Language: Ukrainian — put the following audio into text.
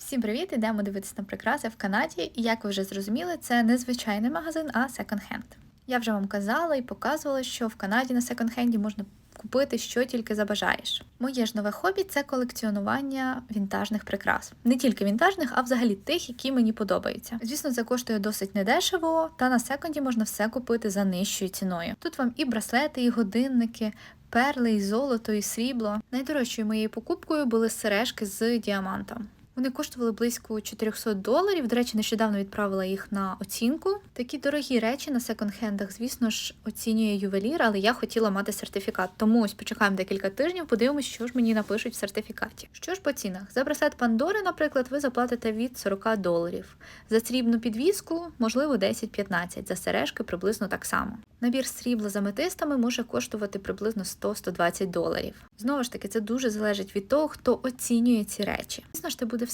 Всім привіт! Ідемо дивитися на прикраси в Канаді. І як ви вже зрозуміли, це не звичайний магазин, а секонд-хенд. Я вже вам казала і показувала, що в Канаді на секонд-хенді можна купити що тільки забажаєш. Моє ж нове хобі це колекціонування вінтажних прикрас. Не тільки вінтажних, а взагалі тих, які мені подобаються. Звісно, це коштує досить недешево, та на секонді можна все купити за нижчою ціною. Тут вам і браслети, і годинники. Перли, і золото, і срібло. Найдорожчою моєю покупкою були сережки з діамантом. Вони коштували близько 400 доларів. До речі, нещодавно відправила їх на оцінку. Такі дорогі речі на секонд-хендах, звісно ж, оцінює ювелір, але я хотіла мати сертифікат. Тому ось почекаємо декілька тижнів, подивимось, що ж мені напишуть в сертифікаті. Що ж по цінах? За браслет Пандори, наприклад, ви заплатите від 40 доларів. За срібну підвіску, можливо, 10-15, за сережки приблизно так само. Набір срібла з аметистами може коштувати приблизно 100-120 доларів. Знову ж таки, це дуже залежить від того, хто оцінює ці речі. Звісно ж, це буде